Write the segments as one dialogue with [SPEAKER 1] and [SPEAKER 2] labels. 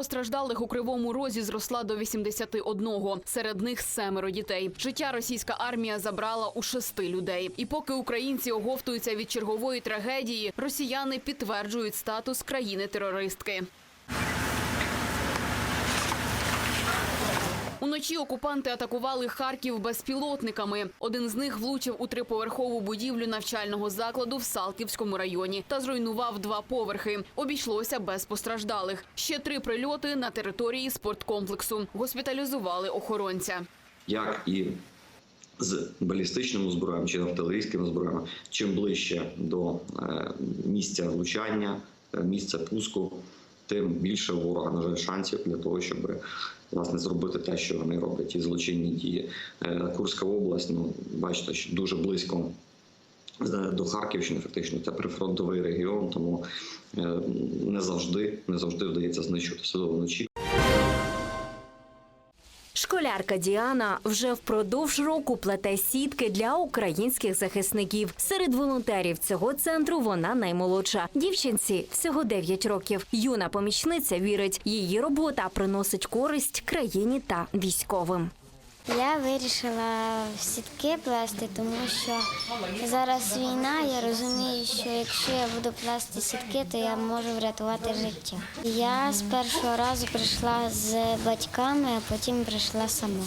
[SPEAKER 1] постраждалих у кривому розі зросла до 81. Серед них семеро дітей. Життя російська армія забрала у шести людей. І поки українці оговтуються від чергової трагедії, росіяни підтверджують статус країни-терористки. Уночі окупанти атакували Харків безпілотниками. Один з них влучив у триповерхову будівлю навчального закладу в Салтівському районі та зруйнував два поверхи. Обійшлося без постраждалих. Ще три прильоти на території спорткомплексу. Госпіталізували охоронця.
[SPEAKER 2] як і з балістичним зброєм чи артилерійськими зброями, чим ближче до е, місця влучання, е, місця пуску, тим більше ворога, на жаль, шансів для того, щоб власне зробити те, що вони роблять, і злочинні дії. Е, Курська область, ну бачите, що дуже близько. е, До Харківщини, фактично, це прифронтовий регіон, тому е, не завжди не завжди вдається знищувати все вночі.
[SPEAKER 3] Школярка Діана вже впродовж року плете сітки для українських захисників. Серед волонтерів цього центру вона наймолодша. Дівчинці всього 9 років. Юна помічниця вірить, її робота приносить користь країні та військовим.
[SPEAKER 4] Я вирішила сітки плести, тому що зараз війна. Я розумію, що якщо я буду плести сітки, то я можу врятувати життя. Я з першого разу прийшла з батьками, а потім прийшла сама.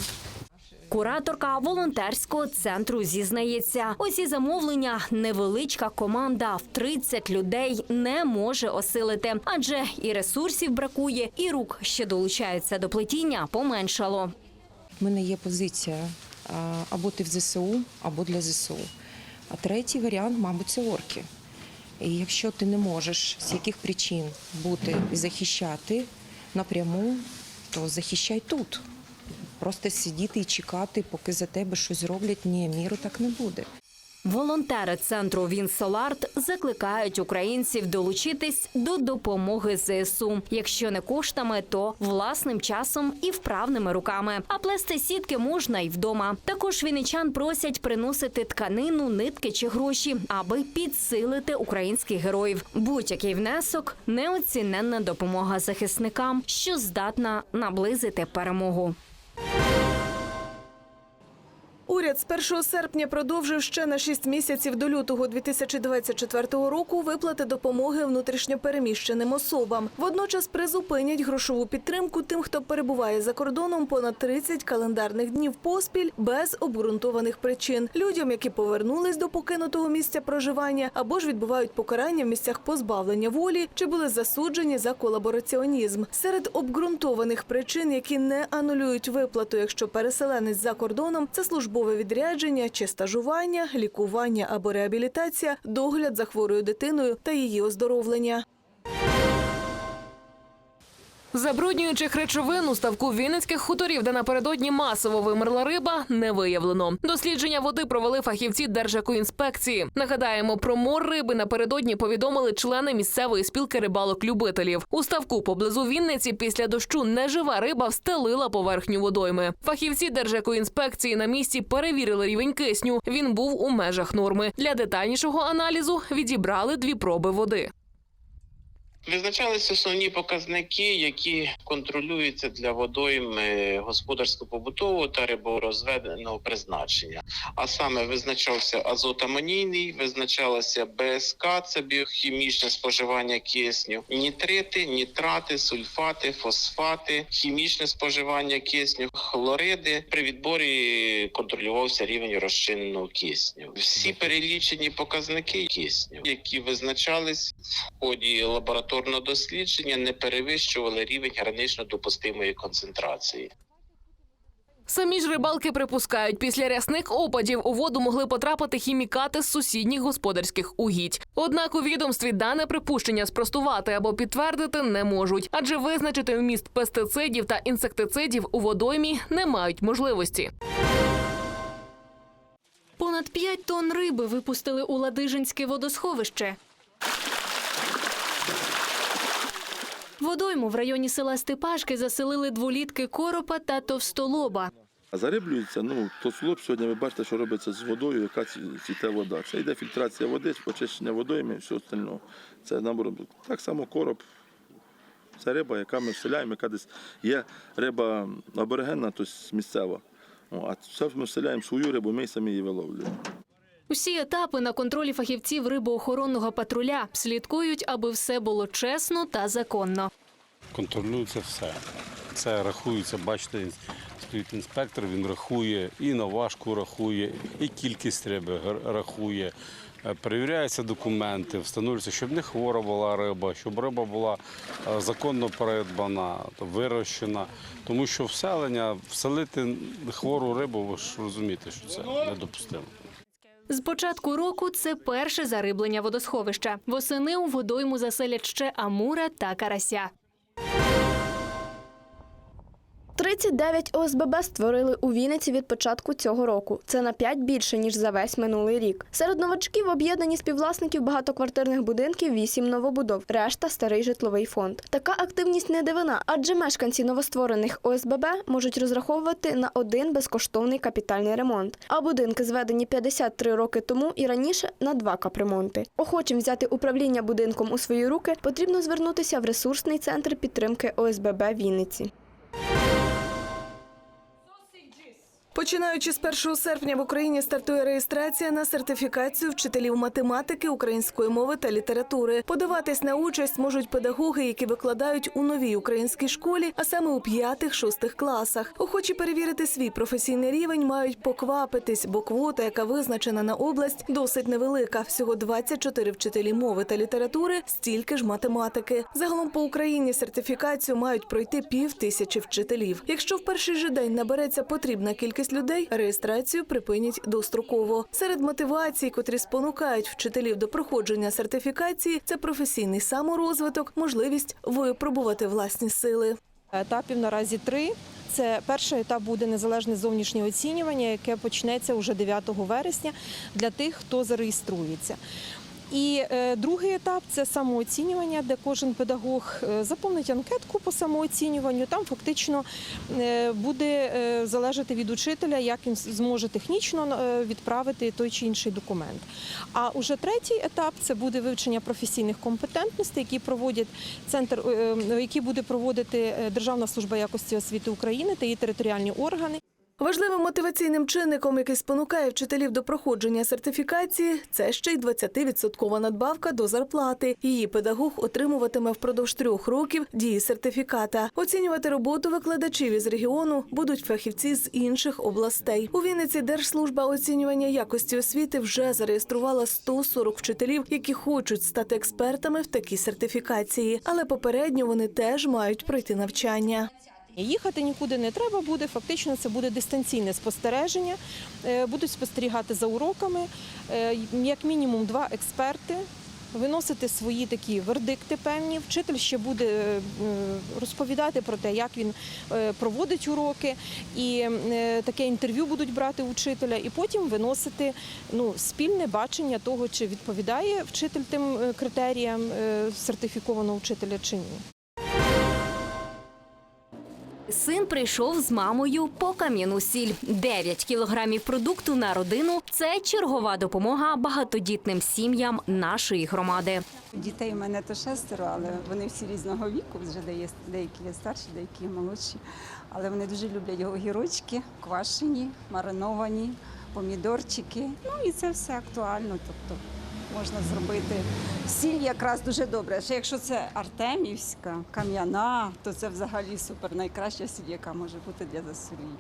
[SPEAKER 3] Кураторка волонтерського центру зізнається, усі замовлення невеличка команда в 30 людей не може осилити, адже і ресурсів бракує, і рук, що долучаються до плетіння, поменшало.
[SPEAKER 5] У мене є позиція або ти в ЗСУ, або для ЗСУ. А третій варіант, мабуть, це орки. І якщо ти не можеш з яких причин бути і захищати напряму, то захищай тут. Просто сидіти і чекати, поки за тебе щось зроблять. Ні, міру так не буде.
[SPEAKER 3] Волонтери центру Вінсоларт закликають українців долучитись до допомоги ЗСУ. Якщо не коштами, то власним часом і вправними руками. А плести сітки можна й вдома. Також вінничан просять приносити тканину, нитки чи гроші, аби підсилити українських героїв. Будь-який внесок неоціненна допомога захисникам, що здатна наблизити перемогу.
[SPEAKER 6] Уряд з 1 серпня продовжив ще на 6 місяців до лютого 2024 року виплати допомоги внутрішньопереміщеним особам. Водночас призупинять грошову підтримку тим, хто перебуває за кордоном понад 30 календарних днів поспіль без обґрунтованих причин. Людям, які повернулись до покинутого місця проживання або ж відбувають покарання в місцях позбавлення волі, чи були засуджені за колабораціонізм. Серед обґрунтованих причин, які не анулюють виплату, якщо переселенець за кордоном, це службове відрядження чи стажування, лікування або реабілітація, догляд за хворою дитиною та її оздоровлення.
[SPEAKER 7] Забруднюючих речовин у ставку вінницьких хуторів, де напередодні масово вимерла риба, не виявлено. Дослідження води провели фахівці Держекоінспекції. Нагадаємо, про мор риби напередодні повідомили члени місцевої спілки рибалок-любителів. У ставку поблизу Вінниці після дощу нежива риба встелила поверхню водойми. Фахівці Держекоінспекції на місці перевірили рівень кисню. Він був у межах норми. Для детальнішого аналізу відібрали дві проби води.
[SPEAKER 8] Визначалися основні показники, які контролюються для водойм господарсько-побутового та риборозведеного призначення. А саме визначався азотамонійний, визначалося БСК, це біохімічне споживання кисню, нітрити, нітрати, сульфати, фосфати, хімічне споживання кисню, хлориди. При відборі контролювався рівень розчиненого кисню. Всі перелічені показники кисню, які визначались в ході лабораторного дослідження, не перевищували рівень гранично допустимої концентрації.
[SPEAKER 7] Самі ж рибалки припускають, після рясних опадів у воду могли потрапити хімікати з сусідніх господарських угідь. Однак у відомстві дане припущення спростувати або підтвердити не можуть, адже визначити вміст пестицидів та інсектицидів у водоймі не мають можливості.
[SPEAKER 1] Понад 5 тонн риби випустили у Ладижинське водосховище. Водойму в районі села Степашки заселили дволітки коропа та товстолоба.
[SPEAKER 9] Зариблюється, ну, то сьогодні ви бачите, що робиться з водою, яка цвіте вода. Це йде фільтрація води, очищення водойми і все остального. Це наоборот. Так само короб, Це риба, яка ми вселяємо, яка десь є риба аборигенна, тобто місцева. А це ми вселяємо свою рибу, ми самі її виловлюємо.
[SPEAKER 3] Усі етапи на контролі фахівців рибоохоронного патруля слідкують, аби все було чесно та законно.
[SPEAKER 10] контролюється все. Це рахується, бачите, стоїть інспектор, він рахує і наважку рахує, і кількість риби рахує. Е, Перевіряються документи, встановлюється, щоб не хвора була риба, щоб риба була е, законно придбана, то вирощена. Тому що вселення, вселити хвору рибу, ви ж розумієте, що це недопустимо.
[SPEAKER 3] З початку року це перше зариблення водосховища. Восени у водойму заселять ще амура та карася.
[SPEAKER 11] 39 ОСББ створили у Вінниці від початку цього року. Це на 5 більше ніж за весь минулий рік. Серед новачків об'єднані співвласників багатоквартирних будинків 8 новобудов, решта старий житловий фонд. Така активність не дивина, адже мешканці новостворених ОСББ можуть розраховувати на один безкоштовний капітальний ремонт. А будинки, зведені 53 роки тому і раніше, на два капремонти. Охочим взяти управління будинком у свої руки потрібно звернутися в ресурсний центр підтримки ОСББ Вінниці.
[SPEAKER 6] Починаючи з 1 серпня в Україні стартує реєстрація на сертифікацію вчителів математики, української мови та літератури. Подаватись на участь можуть педагоги, які викладають у новій українській школі, а саме у п'ятих-шостих класах. Охочі перевірити свій професійний рівень мають поквапитись, бо квота, яка визначена на область, досить невелика. Всього 24 вчителі мови та літератури, стільки ж математики. Загалом по Україні сертифікацію мають пройти пів тисячі вчителів. Якщо в перший же день набереться потрібна кількість людей, реєстрацію припинять достроково. Серед мотивацій, котрі спонукають вчителів до проходження сертифікації, це професійний саморозвиток, можливість випробувати власні сили.
[SPEAKER 5] Етапів наразі три. Це перший етап буде незалежне зовнішнє оцінювання, яке почнеться уже 9 вересня для тих, хто зареєструється. І е, другий етап це самооцінювання, де кожен педагог е, заповнить анкетку по самооцінюванню. Там фактично е, буде залежати від учителя, як він зможе технічно відправити той чи інший документ. А уже третій етап це буде вивчення професійних компетентностей, які проводять центр, які буде проводити Державна служба якості освіти України та її територіальні органи.
[SPEAKER 6] Важливим мотиваційним чинником, який спонукає вчителів до проходження сертифікації, це ще й 20-відсоткова надбавка до зарплати. Її педагог отримуватиме впродовж трьох років дії сертифіката. Оцінювати роботу викладачів із регіону будуть фахівці з інших областей. У Вінниці Держслужба оцінювання якості освіти вже зареєструвала 140 вчителів, які хочуть стати експертами в такій сертифікації, але попередньо вони теж мають пройти навчання.
[SPEAKER 5] Їхати нікуди не треба буде. Фактично, це буде дистанційне спостереження. Е, Будуть спостерігати за уроками, е, як мінімум два експерти. Виносити свої такі вердикти певні. Вчитель ще буде е, розповідати про те, як він е, проводить уроки, і е, таке інтерв'ю будуть брати у вчителя, і потім виносити ну, спільне бачення того, чи відповідає вчитель тим е, критеріям е, сертифікованого вчителя чи ні.
[SPEAKER 3] Син прийшов з мамою по кам'яну сіль. 9 кілограмів продукту на родину це чергова допомога багатодітним сім'ям нашої громади.
[SPEAKER 12] Дітей у мене то шестеро, але вони всі різного віку. Вже де- деякі є старші, деякі є молодші. Але вони дуже люблять огірочки, квашені, мариновані, помідорчики. Ну і це все актуально. Тобто можна зробити сіль якраз дуже добре. Ще якщо це артемівська, кам'яна, то це взагалі супер. Найкраща сіль, яка може бути для засоління.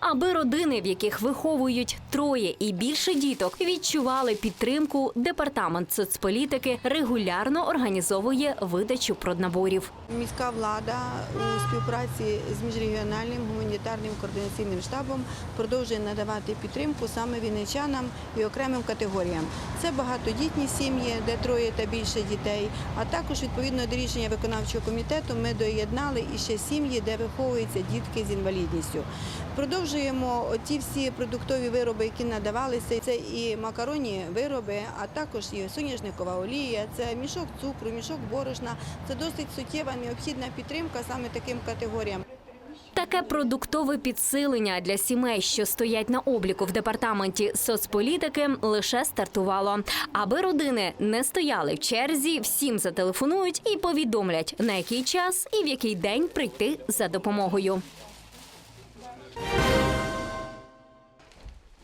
[SPEAKER 3] Аби родини, в яких виховують троє і більше діток, відчували підтримку, департамент соцполітики регулярно організовує видачу проднаборів.
[SPEAKER 13] Міська влада у співпраці з міжрегіональним гуманітарним координаційним штабом продовжує надавати підтримку саме вінничанам і окремим категоріям. Це багатодітні сім'ї, де троє та більше дітей. А також відповідно до рішення виконавчого комітету ми доєднали і ще сім'ї, де виховуються дітки з інвалідністю. Продовжуємо ті всі продуктові вироби, які надавалися. Це і макаронні вироби, а також і соняшникова олія, це мішок цукру, мішок борошна. Це досить суттєва необхідна підтримка саме таким категоріям.
[SPEAKER 3] Таке продуктове підсилення для сімей, що стоять на обліку в департаменті соцполітики, лише стартувало. Аби родини не стояли в черзі, всім зателефонують і повідомлять, на який час і в який день прийти за допомогою.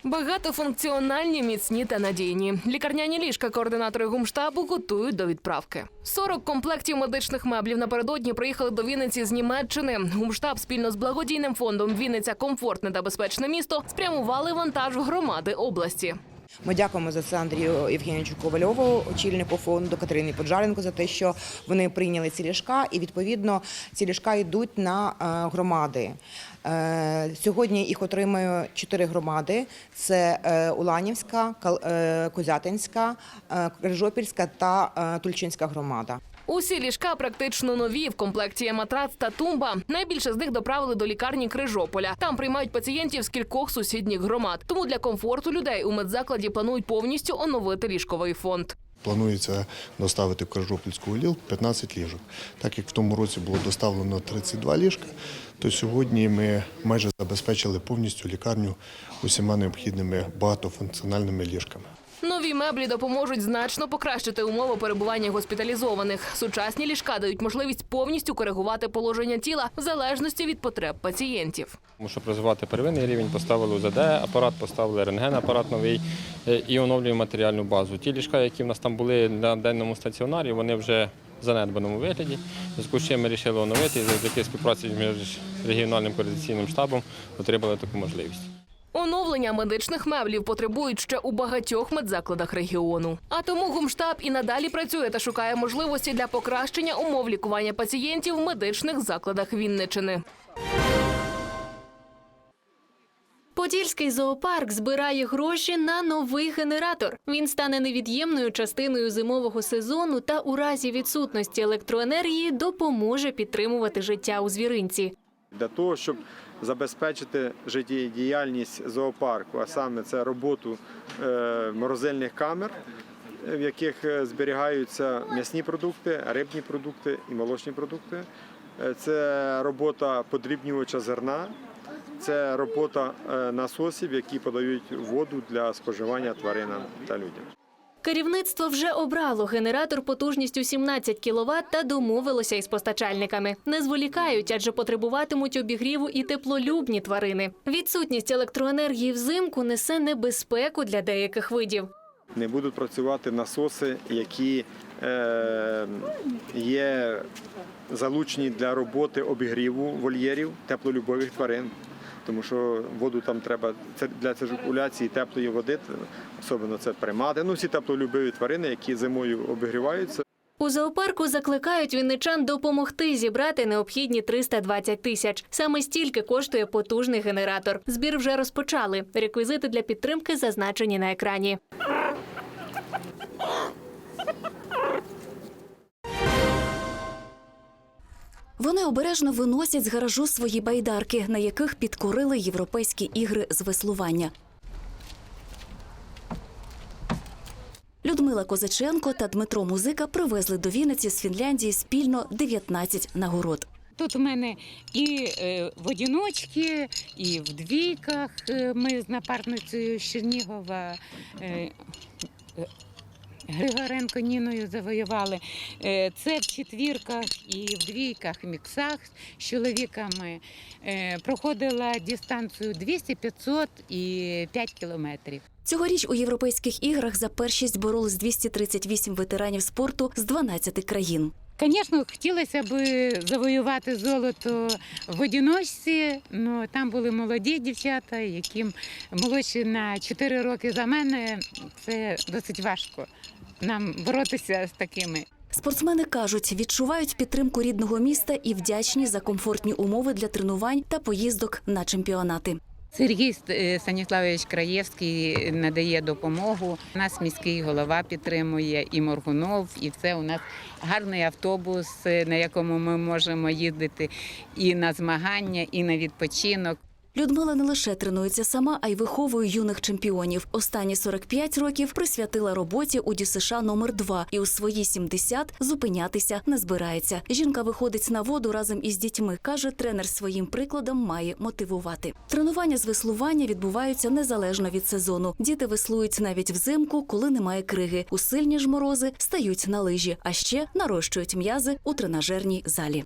[SPEAKER 7] Багатофункціональні, міцні та надійні. Лікарняні ліжка координатори гумштабу готують до відправки. 40 комплектів медичних меблів напередодні приїхали до Вінниці з Німеччини. Гумштаб спільно з благодійним фондом Вінниця комфортне та безпечне місто спрямували вантаж в громади області.
[SPEAKER 14] Ми дякуємо за це Андрію Євгенійовичу Ковальову, очільнику фонду Катерині Поджаренко, за те, що вони прийняли ці ліжка, і відповідно ці ліжка йдуть на е, громади. Е, Сьогодні їх отримує чотири громади: це е, Уланівська, е, Козятинська, Крижопільська та Тульчинська громада.
[SPEAKER 7] Усі ліжка практично нові. В комплекті є матрац та тумба. Найбільше з них доправили до лікарні Крижополя. Там приймають пацієнтів з кількох сусідніх громад. Тому для комфорту людей у медзакладі планують повністю оновити ліжковий фонд.
[SPEAKER 15] Планується доставити в Крижопільську ЛІЛ 15 ліжок. Так як в тому році було доставлено 32 ліжка, то сьогодні ми майже забезпечили повністю лікарню усіма необхідними багатофункціональними ліжками.
[SPEAKER 7] Нові меблі допоможуть значно покращити умови перебування госпіталізованих. Сучасні ліжка дають можливість повністю коригувати положення тіла в залежності від потреб пацієнтів.
[SPEAKER 16] Щоб розвивати первинний рівень, поставили УЗД апарат, поставили рентген апарат новий е, і оновлюємо матеріальну базу. Ті ліжка, які в нас там були на денному стаціонарі, вони вже в занедбаному вигляді. Зв'язку з чим ми вирішили оновити і завдяки співпраці між регіональним координаційним штабом отримали таку можливість.
[SPEAKER 7] Оновлення медичних меблів потребують ще у багатьох медзакладах регіону. А тому гумштаб і надалі працює та шукає можливості для покращення умов лікування пацієнтів в медичних закладах Вінничини.
[SPEAKER 3] Подільський зоопарк збирає гроші на новий генератор. Він стане невід'ємною частиною зимового сезону та у разі відсутності електроенергії допоможе підтримувати життя у звіринці.
[SPEAKER 17] для того, щоб забезпечити життєдіяльність зоопарку, а саме це роботу е, морозильних камер, в яких е, зберігаються м'ясні продукти, рибні продукти і молочні продукти. Е, Це робота подрібнювача зерна, це робота насосів, які подають воду для споживання тваринам та людям.
[SPEAKER 3] Керівництво вже обрало генератор потужністю 17 кВт та домовилося із постачальниками. Не зволікають, адже потребуватимуть обігріву і теплолюбні тварини. Відсутність електроенергії взимку несе небезпеку для деяких видів.
[SPEAKER 17] не будуть працювати насоси, які е, є залучені для роботи обігріву вольєрів теплолюбових тварин. Тому що воду там треба для циркуляції теплої води, особливо це примати. Ну всі теплолюбиві тварини, які зимою обігріваються.
[SPEAKER 3] У зоопарку закликають вінничан допомогти зібрати необхідні 320 тисяч. Саме стільки коштує потужний генератор. Збір вже розпочали. Реквізити для підтримки зазначені на екрані.
[SPEAKER 18] Вони обережно виносять з гаражу свої байдарки, на яких підкорили європейські ігри з веслування. Людмила Козаченко та Дмитро Музика привезли до Вінниці з Фінляндії спільно 19 нагород.
[SPEAKER 19] Тут у мене і е, в одіночки, і в двійках. Е, Ми з напарницею Чернігова е, Григоренко Ніною завоювали. Е, Це в четвірках і в двійках, міксах з чоловіками. Е, Проходила дистанцію 200, 500 і 5 кілометрів.
[SPEAKER 18] Цьогоріч у європейських іграх за першість боролись 238 ветеранів спорту з 12 країн.
[SPEAKER 19] Звісно, хотілося б завоювати золото в одіночці, але там були молоді дівчата, яким молодші на 4 роки за мене. Це досить важко нам боротися з такими.
[SPEAKER 18] Спортсмени кажуть, відчувають підтримку рідного міста і вдячні за комфортні умови для тренувань та поїздок на чемпіонати.
[SPEAKER 19] Сергій е, Станіславович Краєвський надає допомогу. Нас міський голова підтримує і Моргунов, і це у нас гарний автобус, на якому ми можемо їздити і на змагання, і на відпочинок.
[SPEAKER 18] Людмила не лише тренується сама, а й виховує юних чемпіонів. Останні 45 років присвятила роботі у ДЮСШ номер 2 і у свої 70 зупинятися не збирається. Жінка виходить на воду разом із дітьми. каже, тренер своїм прикладом має мотивувати. Тренування з веслування відбуваються незалежно від сезону. Діти веслують навіть взимку, коли немає криги. У сильні ж морози стають на лижі, а ще нарощують м'язи у тренажерній залі.